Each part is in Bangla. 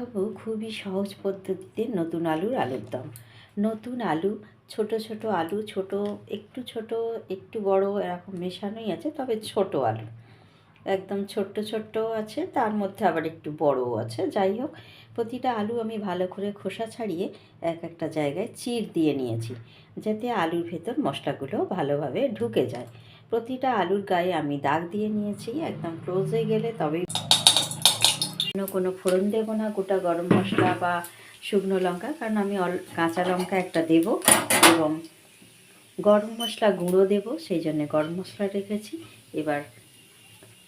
দেখাবো খুবই সহজ পদ্ধতিতে নতুন আলুর আলুর দম নতুন আলু, ছোট ছোট আলু, ছোট, একটু ছোট, একটু বড় এরকম মেশানোই আছে, তবে ছোট আলু। একদম ছোট্ট ছোট্ট আছে, তার মধ্যে আবার একটু বড়ও আছে। যাই হোক, প্রতিটা আলু আমি ভালো করে খোসা ছাড়িয়ে এক একটা জায়গায় চির দিয়ে নিয়েছি, যাতে আলুর ভেতর মশলাগুলো ভালোভাবে ঢুকে যায়। প্রতিটা আলুর গায়ে আমি দাগ দিয়ে নিয়েছি, একদম ক্লোজ গেলে তবেই কোনো কোনো ফোড়ন দেবো না, গোটা গরম মশলা বা শুকনো লঙ্কা, কারণ আমি অল কাঁচা লঙ্কা একটা দেব এবং গরম মশলা গুঁড়ো দেব, সেই জন্যে গরম মশলা রেখেছি। এবার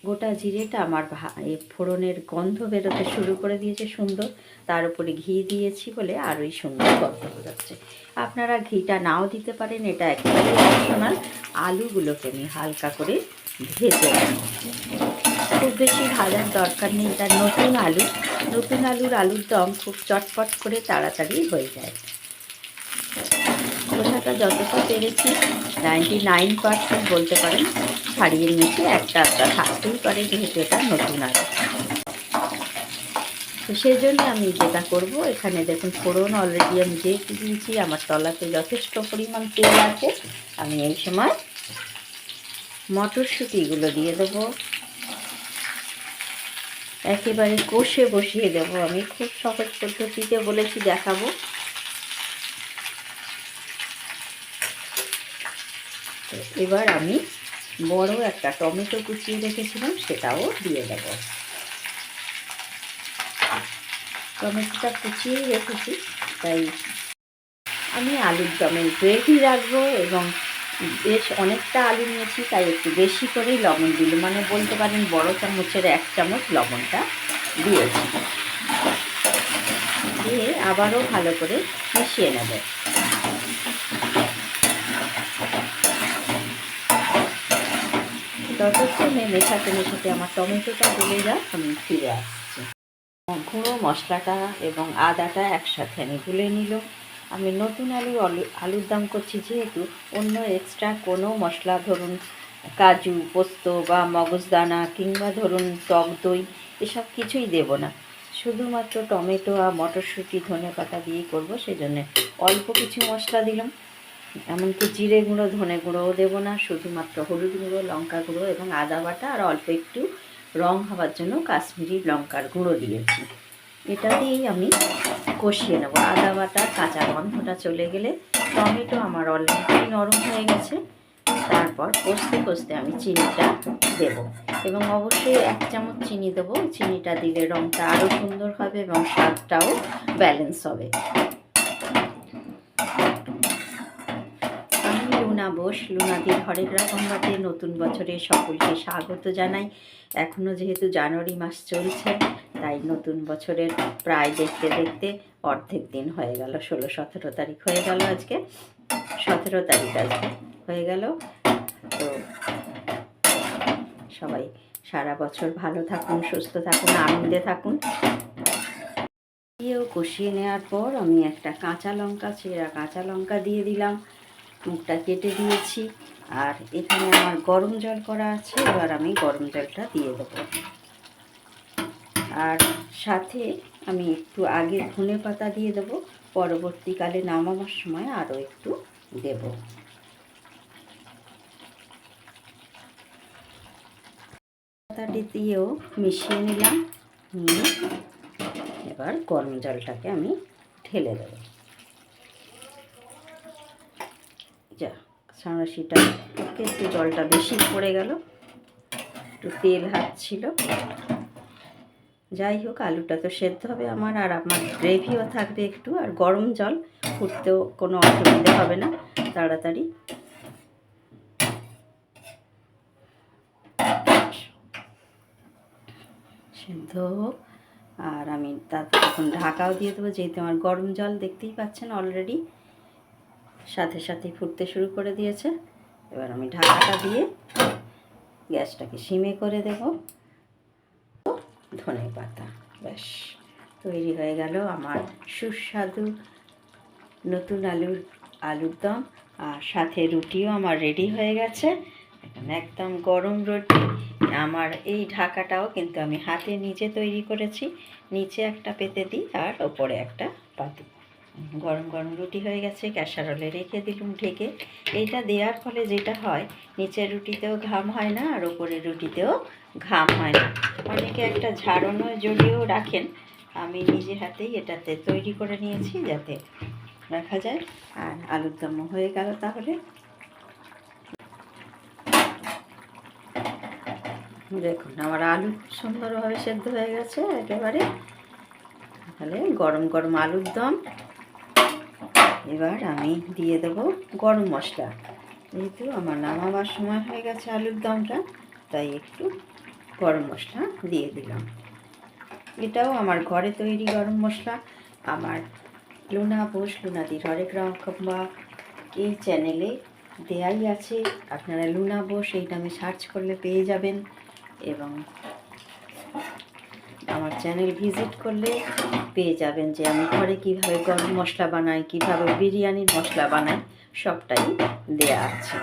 গোটা জিরেটা আমার ফোড়নের গন্ধ বেরোতে শুরু করে দিয়েছে সুন্দর। তার উপরে ঘি দিয়েছি বলে আরোই সুন্দর গন্ধ বেরোচ্ছে। আপনারা ঘিটা নাও দিতে পারেন, এটা অপশনাল আলুগুলোকে আমি হালকা করে ভেজে খুব বেশি ভাজার দরকার নেই, এটা নতুন আলু। নতুন আলুর আলুর দম খুব চটপট করে তাড়াতাড়ি হয়ে যায়। খোসাটা যতটা পেরেছি নাইনটি নাইন পার্সেন্ট বলতে পারেন, ছাড়িয়ে নিয়েছি, একটা একটা থাকতেই পারে যেহেতু এটা নতুন আলু। তো সেই জন্য আমি যেটা করব, এখানে দেখুন ফোড়ন অলরেডি আমি দিয়ে দিয়েছি, আমার তলাতে যথেষ্ট পরিমাণ তেল আছে। আমি এই সময় মটরশুঁটিগুলো দিয়ে দেবো। একেবারে কষে বসিয়ে দেব আমি। খুব সহজ পদ্ধতিতে বলেছি দেখাবো। তো এবার আমি বড় একটা টমেটো কুচিয়ে রেখেছিলাম, সেটাও দিয়ে দেব। টমেটোটা কুচিয়ে রেখেছি, তাই আমি আলুর দমে গ্রেভি রাখব এবং বেশ অনেকটা আলু নিয়েছি, তাই একটু বেশি করেই লবণ দিল মানে বলতে পারেন বড় চামচের এক চামচ লবণটা দিয়েছি দিয়ে আবারও ভালো করে মিশিয়ে নেব। ততক্ষণে মেশাতে মেশাতে আমার টমেটোটা গলে যাক, আমি ফিরে আসছি। গুঁড়ো মশলাটা এবং আদাটা একসাথে আমি গুলে নিল আমি নতুন আলু আলু, আলুর দাম করছি যেহেতু অন্য এক্সট্রা কোনো মশলা ধরুন কাজু, পোস্ত বা মগজদানা কিংবা ধরুন টক দই, এসব কিছুই দেব না। শুধুমাত্র টমেটো আর মটরশুঁটি, ধনে পাতা দিয়েই করব সেই জন্যে অল্প কিছু মশলা দিলাম। এমনকি জিরে গুঁড়ো, ধনে গুঁড়োও দেবো না, শুধুমাত্র হলুদ গুঁড়ো, লঙ্কা গুঁড়ো এবং আদা বাটা, আর অল্প একটু রং হওয়ার জন্য কাশ্মীরি লঙ্কার গুঁড়ো দিয়েছি। এটা দিয়েই আমি কষিয়ে নেব। আদা বাটা, কাঁচা গন্ধটা চলে গেলে টমেটো আমার অলরেডি নরম হয়ে গেছে। তারপর কষতে কষতে আমি চিনিটা দেব। এবং অবশ্যই এক চামচ চিনি দেবো। চিনিটা দিলে রঙটা আরও সুন্দর হবে এবং স্বাদটাও ব্যালেন্স হবে। আমি লুনা বোস লুনাদির হরেক রকম বাতে নতুন বছরে সকলকে স্বাগত জানাই। এখনও যেহেতু জানুয়ারি মাস চলছে তাই নতুন বছরের প্রায় দেখতে দেখতে অর্ধেক দিন হয়ে গেল। ষোলো, সতেরো তারিখ হয়ে গেল আজকে। সতেরো তারিখ আজকে হয়ে গেল। তো সবাই সারা বছর ভালো থাকুন, সুস্থ থাকুন, আনন্দে থাকুন। দিয়েও কষিয়ে নেওয়ার পর আমি একটা কাঁচা লঙ্কা, চেরা কাঁচা লঙ্কা দিয়ে দিলাম। মুখটা কেটে দিয়েছি। আর এখানে আমার গরম জল করা আছে, এবার আমি গরম জলটা দিয়ে দেবো। আর সাথে আমি একটু আগে ধনে পাতা দিয়ে দেবো, পরবর্তীকালে নামাবার সময় আরও একটু দেব। পাতাটি দিয়েও মিশিয়ে নিলাম, নিয়ে এবার গরম জলটাকে আমি ঢেলে দেবো। যা, সাঁড়াশিটা একটু জলটা বেশি পড়ে গেল, একটু তেল হাত ছিল। যাই হোক, আলুটা তো সেদ্ধ হবে আমার, আর আমার গ্রেভিও থাকবে একটু, আর গরম জল ফুটতেও কোনো অসুবিধা হবে না, তাড়াতাড়ি। সেদ্ধ হোক, আর আমি তার এখন ঢাকাও দিয়ে দেবো, যেহেতু আমার গরম জল দেখতেই পাচ্ছেন অলরেডি সাথে সাথে ফুটতে শুরু করে দিয়েছে। এবার আমি ঢাকাটা দিয়ে গ্যাসটাকে সিমে করে দেব। ধনে পাতা ব্যাস তৈরি হয়ে গেল আমার সুস্বাদু নতুন আলুর আলুর দম। আর সাথে রুটিও আমার রেডি হয়ে গেছে। একদম গরম রুটি। আমার এই ঢাকাটাও কিন্তু আমি হাতে নিজে তৈরি করেছি। নিচে একটা পেতে দিই আর ওপরে একটা পাতি। গরম গরম রুটি হয়ে গেছে, ক্যাসারলে রেখে দিলুম ঢেকে। এইটা দেওয়ার ফলে যেটা হয়, নিচের রুটিতেও ঘাম হয় না আর ওপরের রুটিতেও ঘাম হয় না। অনেকে একটা ঝাড়নো জড়িয়েও রাখেন। আমি নিজে হাতেই এটাতে তৈরি করে নিয়েছি যাতে রাখা যায়। আর আলুর দম হয়ে গেল তাহলে। দেখুন, আমার আলু সুন্দরভাবে সেদ্ধ হয়ে গেছে একেবারে। তাহলে গরম গরম আলুর দম। এবার আমি দিয়ে দেব গরম মশলা। যেহেতু আমার নামাবার সময় হয়ে গেছে আলুর দমটা, তাই একটু গরম মশলা দিয়ে দিলাম। এটাও আমার ঘরে তৈরি গরম মশলা। আমার লুনা বোস, লুনাদির হরেক রকমা এই চ্যানেলে দেয়াই আছে। আপনারা লুনা বোস, এই নামে সার্চ করলে পেয়ে যাবেন। এবং আমার চ্যানেল ভিজিট করলে পেয়ে যাবেন যে আমি ঘরে কীভাবে গরম মশলা বানাই, কীভাবে বিরিয়ানির মশলা বানাই, সবটাই দেয়া আছে।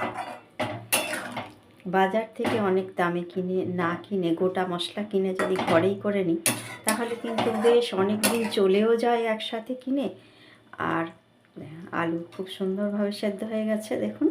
বাজার থেকে অনেক দামে কিনে, না কিনে গোটা মশলা কিনে যদি ঘরেই করে নিই, তাহলে কিন্তু বেশ অনেক দিন চলেও যায় একসাথে কিনে। আর আলু খুব সুন্দরভাবে সেদ্ধ হয়ে গেছে, দেখুন।